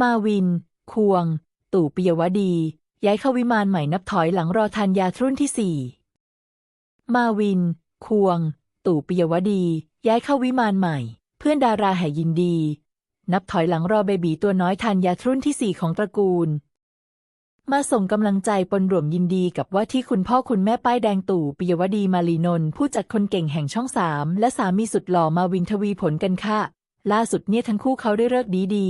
มาวิน ควง ตู่ปิยวดี ย้ายเข้าวิมานใหม่นับถอยหลังรอทานยารุ่นที่สี่มาวิน ควง ตู่ปิยวดี ย้ายเข้าวิมานใหม่ เพื่อนดาราแห่ยินดี นับถอยหลังรอเบบีตัวน้อยทานยารุ่นที่สี่ของตระกูล มาส่งกำลังใจปนรวมยินดีกับว่าที่คุณพ่อคุณแม่ป้ายแดงตู่ปิยวดีมาลีนนท์ผู้จัดคนเก่งแห่งช่องสามและสามีสุดหล่อมาวินทวีผลกันค่ะ ล่าสุดเนี่ยทั้งคู่เขาได้เลิกดีดี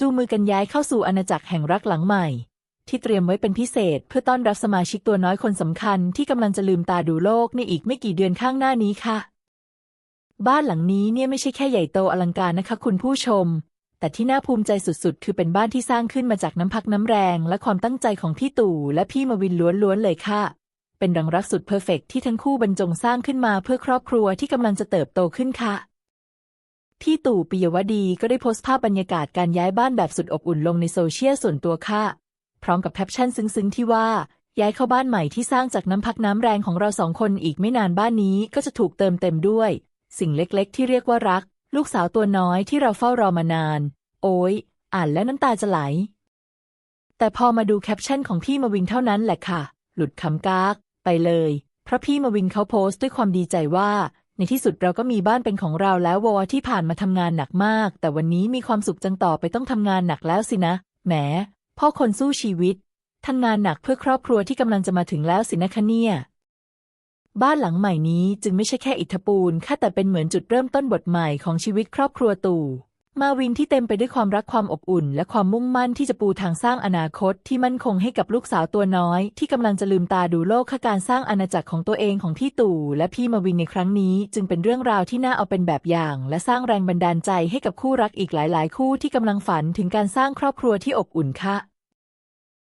จูมือกันย้ายเข้าสู่อาณาจักรแห่งรักหลังใหม่ ที่เตรียมไว้เป็นพิเศษ เพื่อต้อนรับสมาชิกตัวน้อยคนสำคัญที่กำลังจะลืมตาดูโลกในอีกไม่กี่เดือนข้างหน้านี้ค่ะ บ้านหลังนี้เนี่ยไม่ใช่แค่ใหญ่โตอลังการนะคะคุณผู้ชม แต่ที่น่าภูมิใจสุดๆ คือเป็นบ้านที่สร้างขึ้นมาจากน้ำพักน้ำแรง และความตั้งใจของพี่ตู่และพี่มาวินล้วนๆเลยค่ะ เป็นรังรักสุดเพอร์เฟกต์ที่ทั้งคู่บรรจงสร้างขึ้นมาเพื่อครอบครัวที่กำลังจะเติบโตขึ้นค่ะ พี่ตู่ปิยวดีก็ได้โพสต์ภาพบรรยากาศการย้ายบ้านแบบสุดอบอุ่นลงในโซเชียลส่วนตัวค่ะ พร้อมกับแคปชั่นซึ้งๆที่ว่า ย้ายเข้าบ้านใหม่ที่สร้างจากน้ำพักน้ำแรงของเราสองคนอีกไม่นานบ้านนี้ก็จะถูกเติมเต็มด้วย สิ่งเล็กๆ ที่เรียกว่ารัก ลูกสาวตัวน้อยที่เราเฝ้ารอมานาน โอ้ยอ่านแล้วน้ำตาจะไหล แต่พอมาดูแคปชั่นของพี่มาวินเท่านั้นแหละค่ะ หลุดคำกาก ไปเลย เพราะพี่มาวินเขาโพสต์ด้วยความดีใจว่า ในที่สุดเราก็มีบ้านเป็นของเราแล้ววอที่ผ่านมาทำงานหนักมาก แต่วันนี้มีความสุขจังต่อไปต้องทำงานหนักแล้วสินะ แหม พ่อคนสู้ชีวิตทำงานหนักเพื่อครอบครัวที่กำลังจะมาถึงแล้วสินะคะเนี่ย บ้านหลังใหม่นี้จึงไม่ใช่แค่อิฐปูนค่ะแต่เป็นเหมือนจุดเริ่มต้นบทใหม่ของชีวิตครอบครัวตู่ มาวินที่เต็มไปด้วยความรักความอบอุ่น และความมุ่งมั่นที่จะปูทางสร้างอนาคตที่มั่นคงให้กับลูกสาวตัวน้อย ที่กำลังจะลืมตาดูโลกค่ะการสร้างอาณาจักรของตัวเองของพี่ตู่และพี่มาวินในครั้งนี้ จึงเป็นเรื่องราวที่น่าเอาเป็นแบบอย่าง และสร้างแรงบันดาลใจให้กับคู่รักอีกหลาย ๆ คู่ที่กำลังฝันถึงการสร้างครอบครัวที่อบอุ่นค่ะ